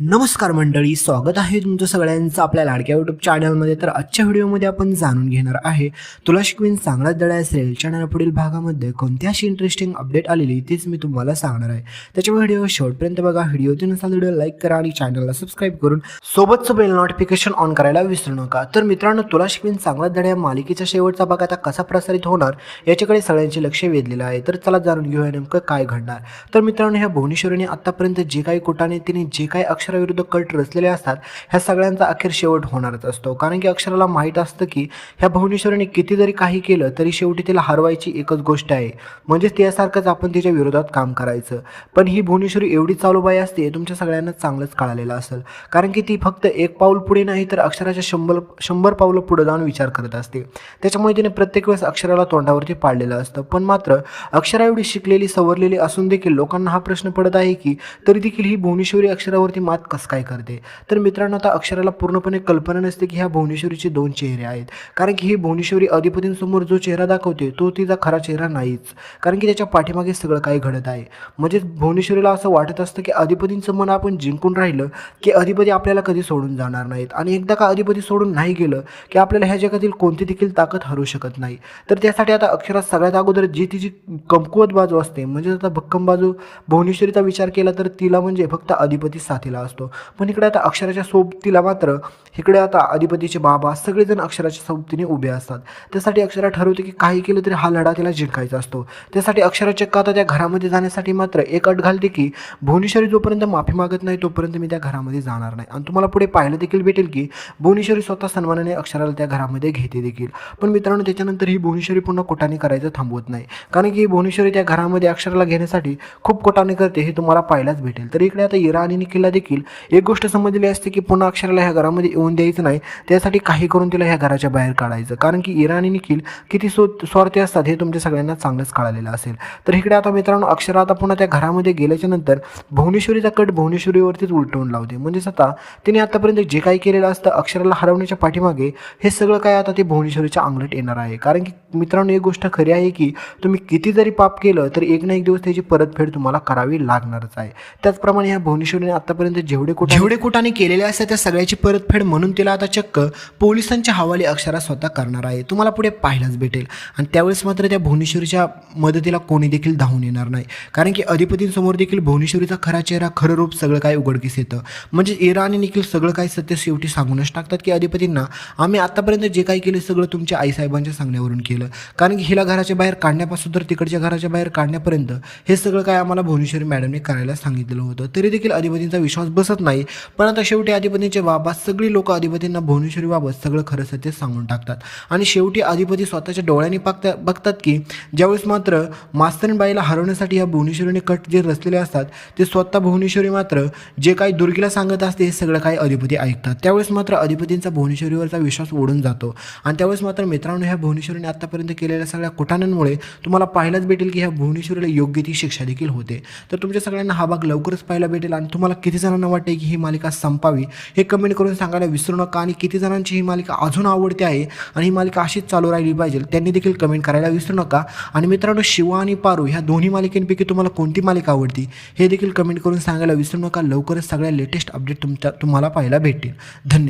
नमस्कार मंडळी स्वागत आहे तुमचं सगळ्यांचं आपल्या लाडक्या यूट्यूब चॅनलमध्ये तर आजच्या व्हिडिओमध्ये आपण जाणून घेणार आहे तुला शिकवीन चांगलाच दडा असेल चॅनल पुढील भागामध्ये कोणती अशी इंटरेस्टिंग अपडेट आलेली तीच मी तुम्हाला सांगणार आहे. त्याच्या व्हिडिओ शेवटपर्यंत बघा व्हिडिओ असाल व्हिडिओ लाईक करा आणि चॅनलला सबस्क्राईब करून सोबतचं बेल नोटिफिकेशन ऑन करायला विसरू नका. तर मित्रांनो तुला शिकवीन चांगलाच धडा या मालिकेचा शेवटचा भाग आता कसा प्रसारित होणार याच्याकडे सगळ्यांचे लक्ष वेधलेलं आहे. तर चला जाणून घेऊया नेमकं काय घडणार. तर मित्रांनो ह्या भुवनेश्वरीने आतापर्यंत जे काही कुटाने तिने जे काही अक्षराविरुद्ध कट रचलेले असतात ह्या सगळ्यांचा अखेर शेवट होणारच असतो. कारण की अक्षराला माहीत असतं की ह्या भुवनेश्वरीने किती जरी काही केलं तरी शेवटी तिला हरवायची एकच गोष्ट आहे. म्हणजेच त्यासारखंच आपण तिच्या विरोधात काम करायचं. पण ही भुवनेश्वरी एवढी चालूबाई असते तुमच्या सगळ्यांना चांगलंच कळालेलं असेल. कारण की ती फक्त एक पाऊल पुढे नाही तर अक्षराच्या शंभर शंभर पावलं पुढे जाऊन विचार करत असते. त्याच्यामुळे तिने प्रत्येक वेळेस अक्षराला तोंडावरती पाडलेलं असतं. पण मात्र अक्षरा एवढी शिकलेली सवरलेली असून देखील लोकांना हा प्रश्न पडत आहे की तरी देखील ही भुवनेश्वरी अक्षरावरती मात कसं काय करते? तर मित्रांनो आता अक्षराला पूर्णपणे कल्पना नसते की ह्या भुवनेश्वरीचे दोन चेहरे आहेत. कारण की ही भुवनेश्वरी अधिपतींसमोर जो चेहरा दाखवते तो तिचा खरा चेहरा नाहीच. कारण की त्याच्या पाठीमागे सगळं काही घडत आहे. म्हणजेच भुवनेश्वरीला असं वाटत असतं की अधिपतींचं मन आपण जिंकून राहिलं की अधिपती आपल्याला कधी सोडून जाणार नाहीत. आणि एकदा का अधिपती सोडून नाही गेलं की आपल्याला ह्या जगातील कोणती देखील ताकद हरू शकत नाही. तर त्यासाठी आता अक्षरात सगळ्यात अगोदर जी तिची कमकुवत बाजू असते म्हणजे आता भक्कम बाजू भुवनेश्वरीचा विचार केला तर तिला म्हणजे फक्त अधिपती साथीला असतो. पण इकडे आता अक्षराच्या सोबतीला मात्र इकडे आता अधिपतीचे बाबा सगळेजण अक्षराच्या सोबतीने उभे असतात. त्यासाठी अक्षरा ठरवते की काही केलं तरी हा लढा तिला जिंकायचा असतो. त्यासाठी अक्षरा चक्क आता त्या घरामध्ये जाण्यासाठी मात्र एक अट घालते की भुवनेश्वरी जोपर्यंत माफी मागत नाही तोपर्यंत मी त्या घरामध्ये जाणार नाही. आणि तुम्हाला पुढे पाहायला देखील भेटेल की भुवनेश्वरी स्वतः सन्मानाने अक्षराला त्या घरामध्ये घेते देखील. पण मित्रांनो त्याच्यानंतर ही भुवनेश्वरी पुन्हा कोटाने करायचं थांबवत नाही. कारण की ही भुवनेश्वरी त्या घरामध्ये अक्षराला घेण्यासाठी खूप कोटाने करते हे तुम्हाला पाहायलाच भेटेल. तर इकडे आता इरा आणि निखिलला देखील एक गोष्ट समजली असते की पुन्हा अक्षराला ह्या घरामध्ये येऊन द्यायचं नाही त्यासाठी काही करून तिला ह्या घराच्या बाहेर काढायचं. कारण की इराणी आणि निखिल किती सो स्वार्थी असतात हे तुमच्या सगळ्यांना चांगलंच कळालेलं असेल. तर इकडे आता मित्रांनो अक्षरा आता पुन्हा त्या घरामध्ये गेल्याच्यानंतर भुवनेश्वरीचा कट भुवनेश्वरीवरतीच उलटवून लावते. म्हणजेच आता तिने आतापर्यंत जे काही केलेलं असतं अक्षराला हरवण्याच्या पाठीमागे हे सगळं काय आता ते भुवनेश्वरीच्या अंगलट येणार आहे. कारण की मित्रांनो एक गोष्ट खरी आहे की तुम्ही किती जरी पाप केलं तर एक ना एक दिवस त्याची परतफेड तुम्हाला करावी लागणारच आहे. त्याचप्रमाणे ह्या भुवनेश्वरीने आतापर्यंत जेवढे कुठे जेवढे कुठाने केलेले असतात त्या सगळ्याची परतफेड म्हणून तिला आता चक्क पोलिसांच्या हवाली अक्षरा स्वतः करणार आहे. तुम्हाला पुढे पाहायलाच भेटेल. आणि त्यावेळेस मात्र त्या भुवनेश्वरीच्या मदतीला कोणी देखील धावून येणार नाही. कारण की अधिपतींसमोर देखील भुवनेश्वरीचा खरा चेहरा खरं रूप सगळं काय उघडकीस येतं. म्हणजे इरा आणि निखिल सगळं काय सत्य शेवटी सांगूनच टाकतात की अधिपतींना आम्ही आतापर्यंत जे काही केलं सगळं तुमच्या आईसाहेबांच्या सांगण्यावरून केलं. कारण की हिला घराच्या बाहेर काढण्यापासून तर तिकडच्या घराच्या बाहेर काढण्यापर्यंत हे सगळं काय आम्हाला भुवनेश्वरी मॅडमने करायला सांगितलेलं होतं. तरी देखील अधिपतींचा विश्वास बसत नाही. पण आता शेवटी अधिपतींचे बाबा सगळी लोक अधिपतींना भुवनेश्वरीबाबत सगळं खरं सत्य सांगून टाकतात. आणि शेवटी अधिपती स्वतःच्या डोळ्यांनी पाकता बघतात की ज्यावेळेस मात्र मास्तरीणबाईला हरवण्यासाठी या भुवनेश्वरीने कट जे रचलेले असतात ते स्वतः भुवनेश्वरी मात्र जे काही दुर्गीला सांगत असते हे सगळं काही अधिपती ऐकतात. त्यावेळेस मात्र अधिपतींचा भुवनेश्वरीवरचा विश्वास ओढून जातो. आणि त्यावेळेस मात्र मित्रांनो ह्या भुवनेश्वरीने आतापर्यंत केलेल्या सगळ्या कुटाण्यांमुळे तुम्हाला पाहायलाच भेटेल की ह्या भुवनेश्वरीला योग्य ती शिक्षा देखील होते. तर तुमच्या सगळ्यांना हा भाग लवकरच पाहायला भेटेल आणि तुम्हाला किती जणांना वाटते की ही मालिका संपावी. हे कमेंट करून सांगायला विसरू नका आणि किती जणांची ही मालिका अजून आवडते आहे आणि ही मालिका अशीच चालू राहिली पाहिजे त्यांनी देखील कमेंट करायला विसरू नका. आणि मित्रांनो शिवा आणि पारू ह्या दोन्ही मालिकेंपैकी तुम्हाला कोणती मालिका आवडती हे देखील कमेंट करून सांगायला विसरू नका. लवकरच सगळ्या लेटेस्ट अपडेट तुमच्या तुम्हाला पाहायला भेटतील. धन्यवाद.